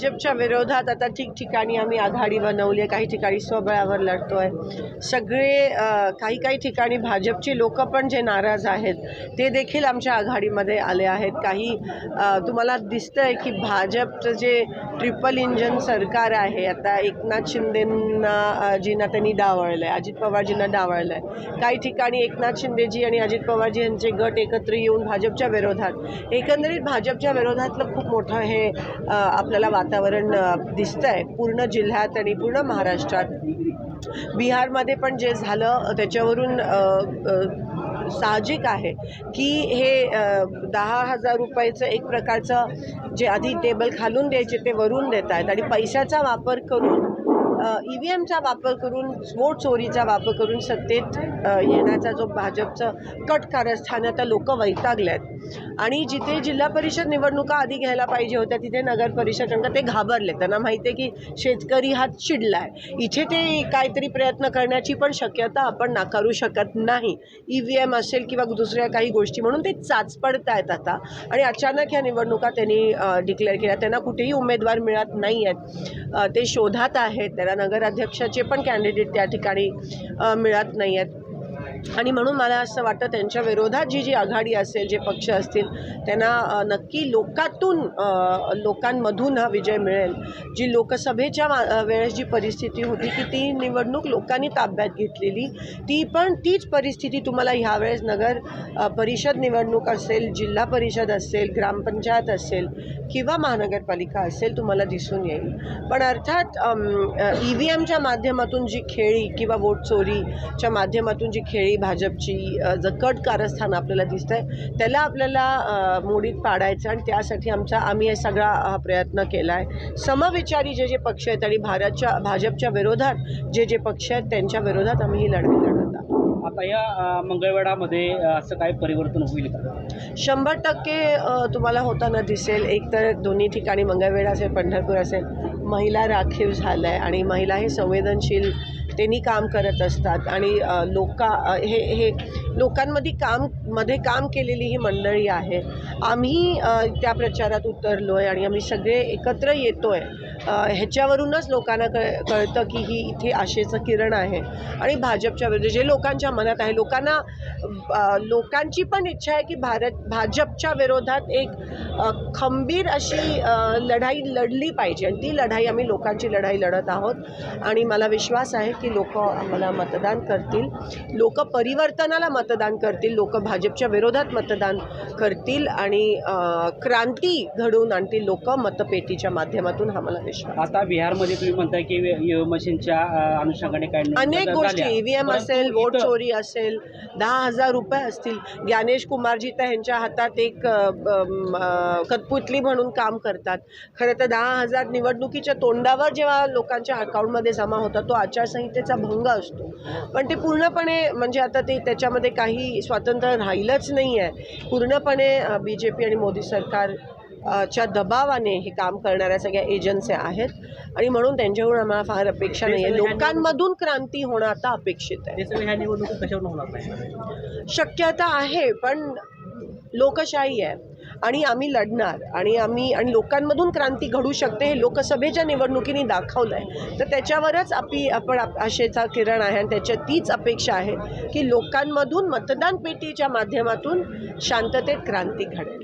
भाजपच्या विरोधात आता ठिकठिकाणी आम्ही आघाडी बनवली आहे. काही ठिकाणी स्वबळावर लढतो आहे सगळे काही काही ठिकाणी भाजपची लोक पण जे नाराज आहेत ते देखील आमच्या आघाडीमध्ये आले आहेत. काही तुम्हाला दिसतं आहे की भाजपचं जे ट्रिपल इंजन सरकार आहे आता एकनाथ शिंदेंना जींना त्यांनी डावळलं आहे अजित पवारजींना डावळलं आहे काही ठिकाणी एकनाथ शिंदेजी आणि अजित पवारजी यांचे गट एकत्र येऊन भाजपच्या विरोधात एकंदरीत भाजपच्या विरोधातलं खूप मोठं हे आपल्याला वातावरण वातावरण दिसतं आहे पूर्ण जिल्ह्यात आणि पूर्ण महाराष्ट्रात. बिहारमध्ये पण जे झालं त्याच्यावरून साहजिक आहे की हे दहा हजार रुपयाचं एक प्रकारचं जे आधी टेबल खालून द्यायचे ते वरून देत आहेत आणि पैशाचा वापर करून ई व्ही एमचा वापर करून वोट चोरीचा वापर करून सत्तेत येण्याचा जो भाजपचं कट कारस्थान आता लोक वैतागले आहेत आणि जिथे जिल्हा परिषद निवडणुका आधी घ्यायला पाहिजे होत्या तिथे नगर परिषद ते घाबरले. त्यांना माहिती आहे की शेतकरी हा चिडला आहे इथे ते काहीतरी प्रयत्न करण्याची पण शक्यता आपण नाकारू शकत नाही. ई व्ही एम असेल किंवा दुसऱ्या काही गोष्टी म्हणून ते चाचपडत आहेत आता. आणि अचानक ह्या निवडणुका त्यांनी डिक्लेअर केल्या. त्यांना कुठेही उमेदवार मिळत नाही आहेत ते शोधात आहेत. त्यांना नगराध्यक्षाचे पण कॅन्डिडेट त्या ठिकाणी मिळत नाही आहेत आणि म्हणून मला असं वाटतं त्यांच्या विरोधात जी जी आघाडी असेल जे पक्ष असतील त्यांना नक्की लोकातून लोकांमधून हा विजय मिळेल. जी लोकसभेच्या वेळेस जी परिस्थिती होती की ती निवडणूक लोकांनी ताब्यात घेतलेली ती पण तीच परिस्थिती तुम्हाला ह्यावेळेस नगर परिषद निवडणूक असेल जिल्हा परिषद असेल ग्रामपंचायत असेल किंवा महानगरपालिका असेल तुम्हाला दिसून येईल. पण अर्थात ई व्ही एमच्या माध्यमातून जी खेळी किंवा वोट चोरीच्या माध्यमातून जी खेळी भाजपची अ, ज कट कारस्थान आपल्याला दिसतं आहे त्याला आपल्याला मोडीत पाडायचं आणि त्यासाठी आमचा आम्ही हे सगळा हा प्रयत्न केला आहे समविचारी जे जे पक्ष आहेत आणि भारतच्या भाजपच्या विरोधात जे जे पक्ष आहेत त्यांच्या विरोधात आम्ही ही लढाई लढत आहोत. आता या मंगळवेढामध्ये असं काय परिवर्तन होईल का? शंभर टक्के तुम्हाला होताना दिसेल. एकतर दोन्ही ठिकाणी मंगळवेढा असेल पंढरपूर असेल महिला राखीव झालं आहे आणि महिला हे संवेदनशील त्यांनी काम करत असतात आणि लोक हे हे लोकांमध्ये काममध्ये काम केलेली ही मंडळी आहे. आम्ही त्या प्रचारात उतरलो आहे आणि आम्ही सगळे एकत्र येतो आहे ह्याच्यावरूनच लोकांना कळ कळतं की ही इथे आशेचं किरण आहे. आणि भाजपच्या विरुद्ध जे लोकांच्या मनात आहे लोकांना लोकांची पण इच्छा आहे की भारत भाजपच्या विरोधात एक खंबीर अशी लढाई लढली पाहिजे. आणि ती लढाई आम्ही लोकांची लढाई लढत आहोत. आणि मला विश्वास आहे की लोक आम्हाला मतदान करतील. लोक परिवर्तनाला मतदान करतील लोक भाजपच्या विरोधात मतदान करतील आणि क्रांती घडवून आणतील लोक मतपेटीच्या माध्यमातून हा मला विश्वास. आता बिहारमध्ये तुम्ही म्हणताय की मशीनच्या अनुषंगाने काय अनेक गोष्टी. ईव्हीएम असेल वोट चोरी असेल दहा हजार रुपये असतील ज्ञानेश कुमारजी तर ह्यांच्या हातात एक कठपुतली म्हणून काम करतात खरं तर दहा हजार निवडणुकीच्या तोंडावर जेव्हा लोकांच्या अकाउंटमध्ये जमा होतात तो आचारसंहितेचा भंग असतो पण ते पूर्णपणे म्हणजे आता ते त्याच्यामध्ये काही स्वातंत्र्य राहिलंच नाही आहे. पूर्णपणे बी जे पी आणि मोदी सरकार च्या दबावाने हे काम करणाऱ्या सगळ्या एजन्सी आहेत. आणि म्हणून त्यांच्याकडून आम्हाला फार अपेक्षा नाही आहे लोकांमधून क्रांती होणं आता अपेक्षित आहे. शक्यता आहे पण लोकशाही आहे. आणि आम्ही लढणार आणि आम्ही आणि लोकांमधून क्रांती घडू शकते हे लोकसभेच्या निवडणुकीने दाखवलं आहे तर त्याच्यावरच आपली आपण आप- आशेचा किरण आहे आणि त्याच्या तीच अपेक्षा आहे की लोकांमधून मतदान पेटीच्या माध्यमातून शांततेत क्रांती घडेल.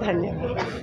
धन्यवाद.